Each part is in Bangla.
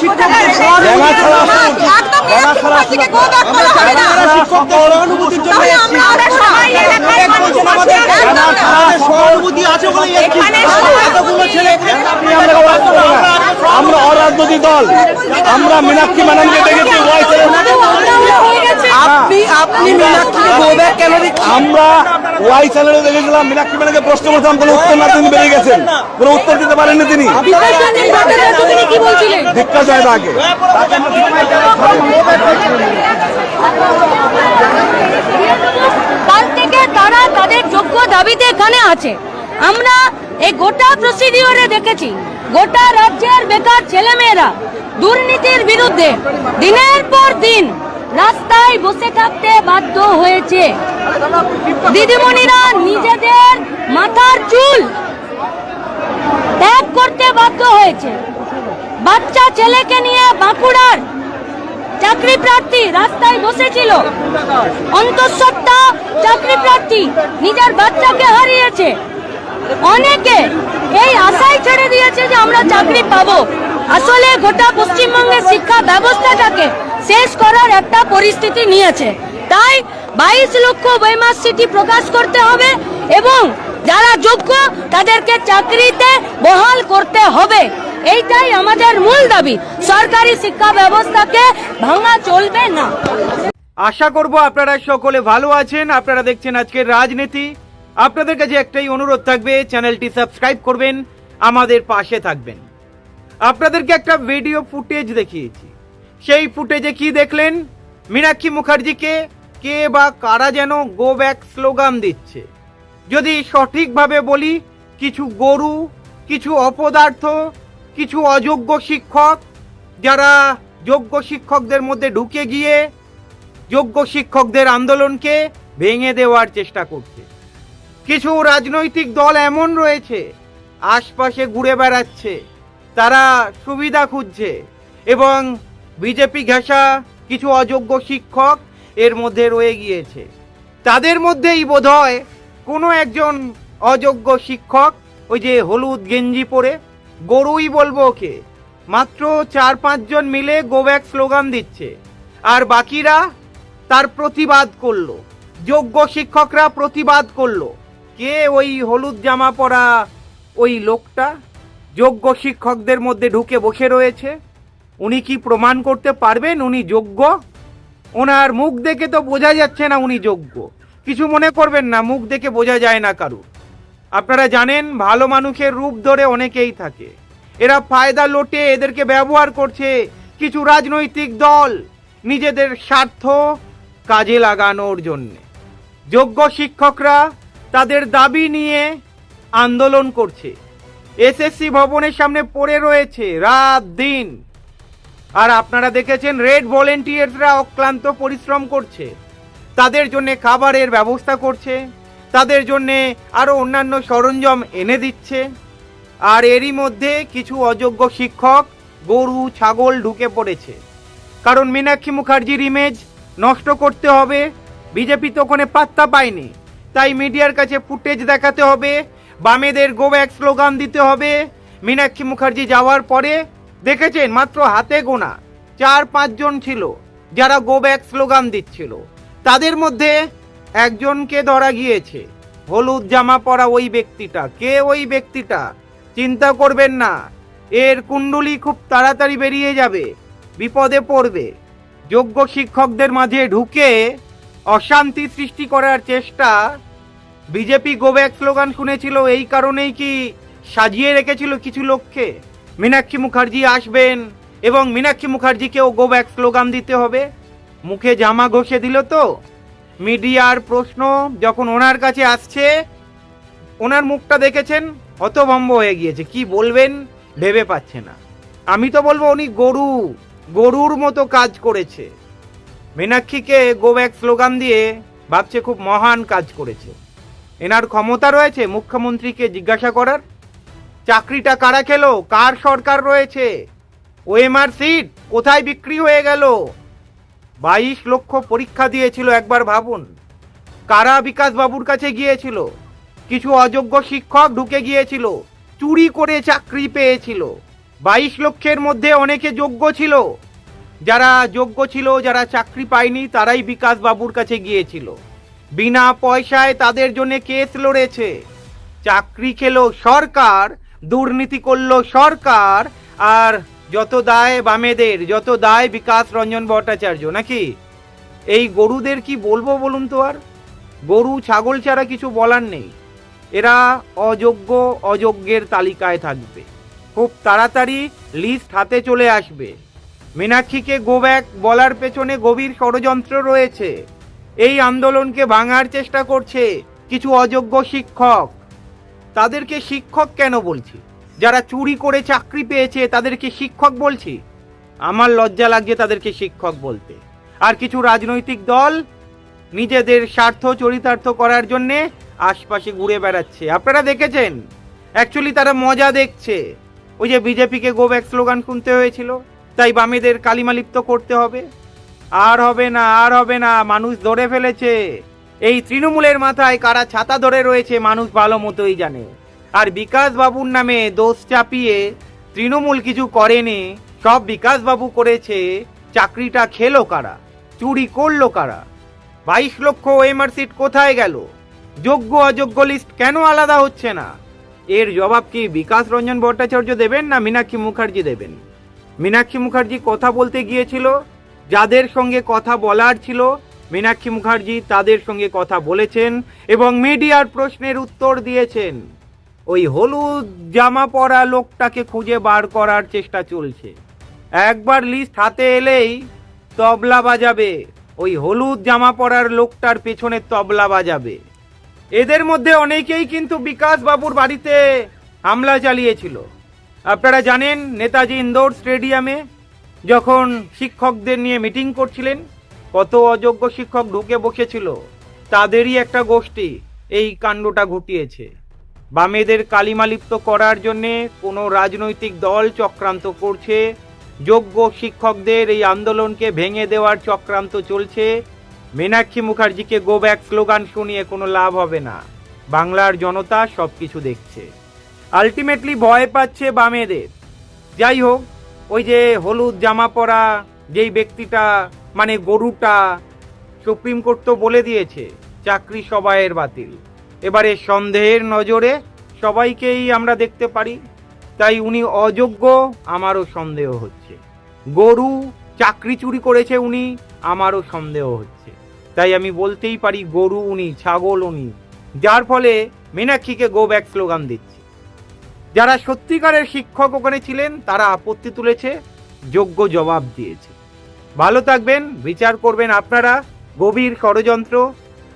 শিক্ষকদের সহানুভূতি যারা আমাদের আছে বলে এখানে এতগুলো ছেলে আমরা অরাজনৈতিক দল আমরা মীনাক্ষী ম্যাডামকে দেখেছি ওয়াই আপনি আপনি মীনাক্ষীকে গো কেন আমরা ওয়াই চ্যানেলে দেখেছিলাম মীনাক্ষী ম্যাডামকে প্রশ্ন করতাম কোনো উত্তর না তিনি বেরিয়ে গেছেন কোনো উত্তর দিতে পারেননি তিনি কি বলছিলেন ধিক্কা চায় তাকে কাল থেকে তারা তাদের যোগ্য দাবিতে এখানে আছে আমরা এই গোটা প্রসিডিওরে দেখেছি, গোটা রাজ্যের বেকার ছেলেমেয়েরা দুর্নীতির বিরুদ্ধে দিনের পর দিন রাস্তায় বসে থাকতে বাধ্য হয়েছে। দিদিমণিরা নিজেদের মাথার চুল ত্যাগ করতে বাধ্য হয়েছে। বাচ্চা ছেলেকে নিয়ে বাঁকুড়ার চাকরি প্রার্থী রাস্তায় বসেছিল। অন্তঃসত্ত্বা চাকরি প্রার্থী নিজের বাচ্চাকে হারিয়েছে। অনেকে এই আশাই ছেড়ে দিয়েছে যে আমরা চাকরি পাবো। আসলে গোটা পশ্চিমবঙ্গের শিক্ষা ব্যবস্থাটাকে শেষ করার একটা পরিস্থিতি নিয়েছে। তাই বাইশ লক্ষ বৈমাস সিটি প্রকাশ করতে হবে এবং যারা যোগ্য তাদেরকে চাকরিতে বহাল করতে হবে। এইটাই আমাদের মূল দাবি। সরকারি শিক্ষা ব্যবস্থাকে ভাঙা চলবে না। আশা করব আপনারা সকলে ভালো আছেন। আপনারা দেখছেন আজকের রাজনীতি। আপনাদের কাছে একটাই অনুরোধ থাকবে, চ্যানেলটি সাবস্ক্রাইব করবেন, আমাদের পাশে থাকবেন। আপনাদেরকে একটা ভিডিও ফুটেজ দেখিয়েছি। সেই ফুটেজে কি দেখলেন? মীনাক্ষী মুখার্জিকে কে বা কারা যেন গো ব্যাক স্লোগান দিচ্ছে। যদি সঠিকভাবে বলি, কিছু গরু, কিছু অপদার্থ, কিছু অযোগ্য শিক্ষক, যারা যোগ্য শিক্ষকদের মধ্যে ঢুকে গিয়ে যোগ্য শিক্ষকদের আন্দোলনকে ভেঙে দেওয়ার চেষ্টা করছে। কিছু রাজনৈতিক দল এমন রয়েছে, আশপাশে ঘুরে বেড়াচ্ছে, তারা সুবিধা খুঁজছে এবং বিজেপি ঘেঁষা কিছু অযোগ্য শিক্ষক এর মধ্যে রয়ে গিয়েছে। তাদের মধ্যেই বোধহয় কোনো একজন অযোগ্য শিক্ষক, ওই যে হলুদ গেঞ্জি পরে, গরুই বলব ওকে, মাত্র চার পাঁচজন মিলে গোব্যাক স্লোগান দিচ্ছে। আর বাকিরা তার প্রতিবাদ করল, যোগ্য শিক্ষকরা প্রতিবাদ করল। কে ওই হলুদ জামা পরা ওই লোকটা? যোগ্য শিক্ষকদের মধ্যে ঢুকে বসে রয়েছে। উনি কি প্রমাণ করতে পারবেন উনি যোগ্য? ওনার মুখ দেখে তো বোঝা যাচ্ছে না উনি যোগ্য। কিছু মনে করবেন না, মুখ দেখে বোঝা যায় না কারু আপনারা জানেন, ভালো মানুষের রূপ ধরে অনেকেই থাকে। এরা ফায়দা লোটে এদেরকে ব্যবহার করছে। কিছু রাজনৈতিক দল নিজেদের স্বার্থ কাজে লাগানোর জন্যে। যোগ্য শিক্ষকরা তাদের দাবি নিয়ে আন্দোলন করছে। এসএসসি ভবনের সামনে পড়ে রয়েছে রাত দিন। আর আপনারা দেখেছেন রেড ভলেন্টিয়ার্সরা অক্লান্ত পরিশ্রম করছে। তাদের জন্য খাবারের ব্যবস্থা করছে। তাদের জন্য আরও অন্যান্য সরঞ্জাম এনে দিচ্ছে। আর এরই মধ্যে কিছু অযোগ্য শিক্ষক, গরু, ছাগল ঢুকে পড়েছে। কারণ মীনাক্ষী মুখার্জির ইমেজ নষ্ট করতে হবে। বিজেপি তো ওখানে পাত্তা পায়নি। তাই মিডিয়ার কাছে ফুটেজ দেখাতে হবে, বামেদের গো ব্যাক স্লোগান দিতে হবে। মীনাক্ষী মুখার্জি যাওয়ার পরে দেখেছেন মাত্র হাতে গোনা, চার পাঁচজন ছিল যারা গো ব্যাক স্লোগান দিচ্ছিল। তাদের মধ্যে একজনকে ধরা গিয়েছে। হলুদ জামা পরা ওই ব্যক্তিটা, কে ওই ব্যক্তিটা? চিন্তা করবেন না, এর কুণ্ডলি খুব তাড়াতাড়ি বেরিয়ে যাবে, বিপদে পড়বে। যোগ্য শিক্ষকদের মাঝে ঢুকে অশান্তি সৃষ্টি করার চেষ্টা বিজেপি গোব্যাক স্লোগান শুনেছিল, এই কারণেই কি সাজিয়ে রেখেছিল কিছু লোককে? মীনাক্ষী মুখার্জি আসবেন এবং মীনাক্ষী মুখার্জিকেও গোব্যাক স্লোগান দিতে হবে। মুখে জামা ঘষে দিল তো। মিডিয়ার প্রশ্ন যখন ওনার কাছে আসছে, ওনার মুখটা দেখেছেন, হতভম্ব হয়ে গিয়েছে। কি বলবেন? ভেবে পাচ্ছে না। আমি তো বলব উনি গরু, গরুর মতো কাজ করেছে। মীনাক্ষীকে গো ব্যাক স্লোগান দিয়ে ভাবছে খুব মহান কাজ করেছে। এনার ক্ষমতা রয়েছে মুখ্যমন্ত্রীকে জিজ্ঞাসা করার। চাকরিটা কারা খেলো? কার সরকার রয়েছে? ওএমআর সিট কোথায় বিক্রি হয়ে গেল? বাইশ লক্ষ পরীক্ষা দিয়েছিল একবার ভাবুন। কারা বিকাশ বাবুর কাছে গিয়েছিল? কিছু অযোগ্য শিক্ষক ঢুকে গিয়েছিল। চুরি করে চাকরি পেয়েছিল। বাইশ লক্ষের মধ্যে অনেকে যোগ্য ছিল। যারা যোগ্য ছিল, যারা চাকরি পায়নি, তারাই বিকাশ বাবুর কাছে গিয়েছিল। বিনা পয়সায় তাদের জন্য কেস লড়েছে। চাকরি খেলো সরকার, দুর্নীতি করল সরকার, আর যত দায় বামেদের, যত দায় বিকাশ রঞ্জন ভট্টাচার্য, নাকি? এই গরুদের কি বলব বলুন তো আর? গরু, ছাগল ছাড়া কিছু বলার নেই। এরা অযোগ্য, অযোগ্যের তালিকায় থাকবে। খুব তাড়াতাড়ি লিস্ট হাতে চলে আসবে। মীনাক্ষীকে গো ব্যাক বলার পেছনে গভীর ষড়যন্ত্র রয়েছে। এই আন্দোলনকে ভাঙার চেষ্টা করছে কিছু অযোগ্য শিক্ষক। তাদেরকে শিক্ষক কেন বলছি? যারা চুরি করে চাকরি পেয়েছে, তাদেরকে শিক্ষক বলছি? আমার লজ্জা লাগছে তাদেরকে শিক্ষক বলতে। আর কিছু রাজনৈতিক দল নিজেদের স্বার্থ চরিতার্থ করার জন্যে আশপাশে ঘুরে বেড়াচ্ছে। আপনারা দেখেছেন? অ্যাকচুয়ালি তারা মজা দেখছে। ওই যে বিজেপিকে গো ব্যাক স্লোগান শুনতে হয়েছিল। তাই বামেদের কালিমালিপ্ত করতে হবে। আর হবে না, আর হবে না, মানুষ ধরে ফেলেছে। এই তৃণমূলের মাথায় কারা ছাতা ধরে রয়েছে, মানুষ ভালো মতোই জানে। আর বিকাশ বাবুর নামে দোষ চাপিয়ে তৃণমূল কিছু করেনি, সব বিকাশ বাবু করেছে, চাকরিটা খেলো কারা, চুরি করল কারা? বাইশ লক্ষ ওএমআর সিট কোথায় গেল? যোগ্য অযোগ্য লিস্ট কেন আলাদা হচ্ছে না? এর জবাব কি বিকাশ রঞ্জন ভট্টাচার্য দেবেন না মীনাক্ষী মুখার্জি দেবেন? মীনাক্ষী মুখার্জি কথা বলতে গিয়েছিল যাদের সঙ্গে কথা বলার ছিল, মীনাক্ষী মুখার্জি তাদের সঙ্গে কথা বলেছেন এবং মিডিয়ার প্রশ্নের উত্তর দিয়েছেন। ওই হলুদ জামা পরা লোকটাকে খুঁজে বার করার চেষ্টা চলছে। একবার লিস্ট হাতে এলেই তবলা বাজাবে। ওই হলুদ জামা পরার লোকটার পেছনে তবলা বাজাবে। এদের মধ্যে অনেকেই কিন্তু বিকাশ বাবুর বাড়িতে হামলা চালিয়েছিল। আপনারা জানেন নেতাজি ইন্দোর স্টেডিয়ামে যখন শিক্ষকদের নিয়ে মিটিং করছিলেন, কত অযোগ্য শিক্ষক ঢুকে বসেছিল, তাদেরই একটা গোষ্ঠী এই কাণ্ডটা ঘটিয়েছে। বামেদের কালিমালিপ্ত করার জন্যে কোনো রাজনৈতিক দল চক্রান্ত করছে, যোগ্য শিক্ষকদের এই আন্দোলনকে ভেঙে দেওয়ার চক্রান্ত চলছে। মীনাক্ষী মুখার্জিকে গো ব্যাক স্লোগান শুনিয়ে কোনো লাভ হবে না। বাংলার জনতা সব কিছু দেখছে। আলটিমেটলি ভয় পাচ্ছে বামেদের। যাই হোক ওই যে হলুদ জামা পরা যেই ব্যক্তিটা মানে গরুটা, সুপ্রিম কোর্ট তো বলে দিয়েছে, চাকরি সবাইয়ের বাতিল। এবারে সন্দেহের নজরে সবাইকেই আমরা দেখতে পারি, তাই উনি অযোগ্য, আমারও সন্দেহ হচ্ছে। গরু চাকরি চুরি করেছে উনি, আমারও সন্দেহ হচ্ছে। তাই আমি বলতেই পারি, গরু উনি, ছাগল উনি। যার ফলে মীনাক্ষীকে গো ব্যাক স্লোগান দিচ্ছে। যারা সত্যিকারের শিক্ষক ওখানে ছিলেন, তারা আপত্তি তুলেছে, যোগ্য জবাব দিয়েছে। ভালো থাকবেন, বিচার করবেন আপনারা, গভীর ষড়যন্ত্র,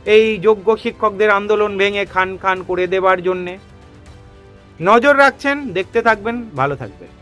এই যোগ্য শিক্ষকদের আন্দোলন ভেঙে খান খান করে দেবার জন্যে। নজর রাখছেন, দেখতে থাকবেন, ভালো থাকবেন।